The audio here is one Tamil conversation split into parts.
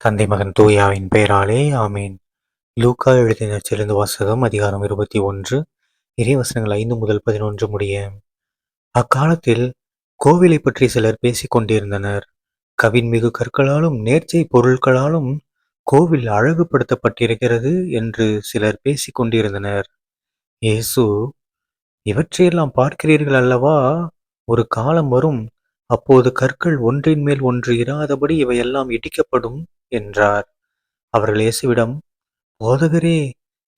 தந்தை மகன் தூயாவின் பெயராலே ஆமீன். லூக்கா எழுதின சிறந்த வாசகம் அதிகாரம் இருபத்தி ஒன்று. இறைவசனங்கள் ஐந்து முதல் பதினொன்று முடிய. அக்காலத்தில் கோவிலை பற்றி சிலர் பேசிக் கொண்டிருந்தனர். கவின் மிகு கற்களாலும் நேர்ச்சை பொருட்களாலும் கோவில் அழகுபடுத்தப்பட்டிருக்கிறது என்று சிலர் பேசிக் கொண்டிருந்தனர். இயேசு இவற்றையெல்லாம் பார்க்கிறீர்கள் அல்லவா? ஒரு காலம் வரும் அப்போது கற்கள் ஒன்றின் மேல் ஒன்று இராதபடி இவையெல்லாம் இடிக்கப்படும். என்றார். அவர்கள் இயேசுவிடம் போதகரே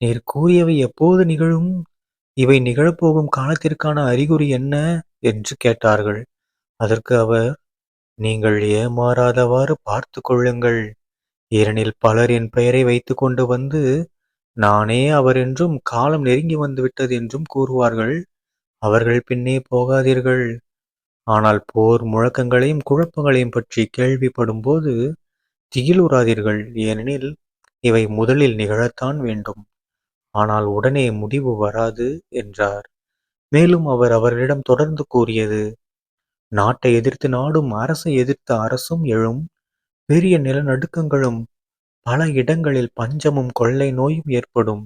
நீர் கூறியவை எப்போது நிகழும்? இவை நிகழப்போகும் காலத்திற்கான அறிகுறி என்ன? என்று கேட்டார்கள். அதற்கு அவர் நீங்கள் ஏமாறாதவாறு பார்த்து கொள்ளுங்கள். ஏனெனில் பலர் என் பெயரை வைத்து கொண்டு வந்து நானே அவர் என்றும் காலம் நெருங்கி வந்துவிட்டது என்றும் கூறுவார்கள். அவர்கள் பின்னே போகாதீர்கள். ஆனால் போர் முழக்கங்களையும் குழப்பங்களையும் பற்றி கேள்விப்படும் போது திகிலுறாதீர்கள் ஏனெனில் இவை முதலில் நிகழத்தான் வேண்டும். ஆனால் உடனே முடிவு வராது என்றார். மேலும் அவர் அவர்களிடம் தொடர்ந்து கூறியது நாட்டை எதிர்த்து நாடும் அரசை எதிர்த்த அரசும் எழும். பெரிய நிலநடுக்கங்களும் பல இடங்களில் பஞ்சமும் கொள்ளை நோயும் ஏற்படும்.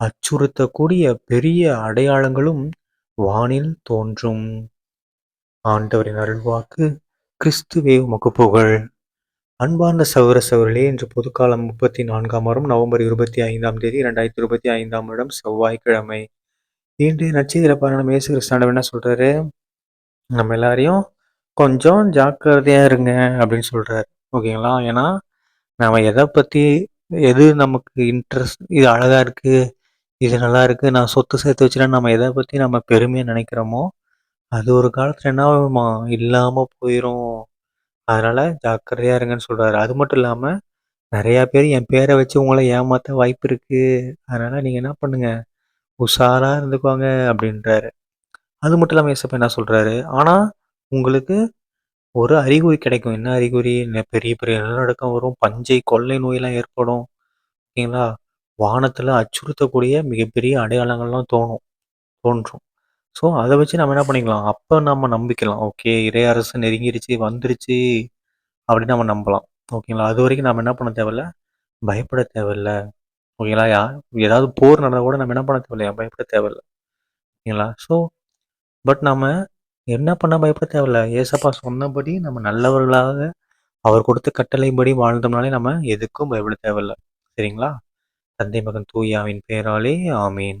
அச்சுறுத்தக்கூடிய பெரிய அடையாளங்களும் வானில் தோன்றும். ஆண்டவரின் அருள்வாக்கு கிறிஸ்துவே உமக்கு புகழ். அன்பார்ந்த சௌர சௌரலே இன்று பொதுக்காலம் முப்பத்தி நான்காம் வாரம் நவம்பர் இருபத்தி ஐந்தாம் தேதி இரண்டாயிரத்தி இருபத்தி ஐந்தாம் வருடம் செவ்வாய்க்கிழமை. இன்று நட்சத்திர பாரணம் இயேசு கிறிஸ்தாண்டவர் என்ன சொல்றாரு? நம்ம எல்லாரையும் கொஞ்சம் ஜாக்கிரதையா இருங்க அப்படின்னு சொல்றாரு. ஓகேங்களா? ஏன்னா நம்ம எதை பத்தி எது நமக்கு இன்ட்ரெஸ்ட் இது அழகா இருக்கு இது நல்லா இருக்கு நான் சொத்து சேர்த்து வச்சுட்டேன் நம்ம எதை பத்தி நம்ம பெருமையா நினைக்கிறோமோ அது ஒரு காலத்துல என்ன இல்லாம போயிரும். அதனால ஜாக்கிரதையா இருங்கன்னு சொல்றாரு. அது மட்டும் இல்லாம நிறையா பேர் என் பேரை வச்சு உங்களை ஏமாத்த வாய்ப்பு இருக்கு. அதனால நீங்க என்ன பண்ணுங்க? உஷாரா இருந்துக்குவாங்க அப்படின்றாரு. அது மட்டும் இல்லாம ஏசப்ப என்ன சொல்றாரு? ஆனா உங்களுக்கு ஒரு அறிகுறி கிடைக்கும். என்ன அறிகுறி? பெரிய பெரிய நிலநடுக்கம் வரும். பஞ்சை கொள்ளை நோயெல்லாம் ஏற்படும். ஓகேங்களா? வானத்துல அச்சுறுத்தக்கூடிய மிகப்பெரிய அடையாளங்கள்லாம் தோணும் தோன்றும். ஸோ அதை வச்சு நம்ம என்ன பண்ணிக்கலாம்? அப்போ நம்ம நம்பிக்கலாம். ஓகே இறை அரசு நெருங்கிருச்சு வந்துருச்சு அப்படின்னு நம்ம நம்பலாம். ஓகேங்களா? அது வரைக்கும் நம்ம என்ன பண்ண தேவையில்ல? பயப்பட தேவையில்ல. ஓகேங்களா? யா ஏதாவது போர் நடந்தால் கூட நம்ம என்ன பண்ண தேவையில்லையா பயப்பட தேவையில்ல? ஓகேங்களா? ஸோ பட் நம்ம என்ன பண்ண பயப்பட தேவையில்ல? ஏசப்பா சொன்னபடி நம்ம நல்லவர்களாக அவர் கொடுத்த கட்டளைப்படி வாழ்ந்தோம்னாலே நம்ம எதுக்கும் பயப்பட தேவையில்ல. சரிங்களா? தந்தை மகன் தூயாவின் பெயராலே ஆமீன்.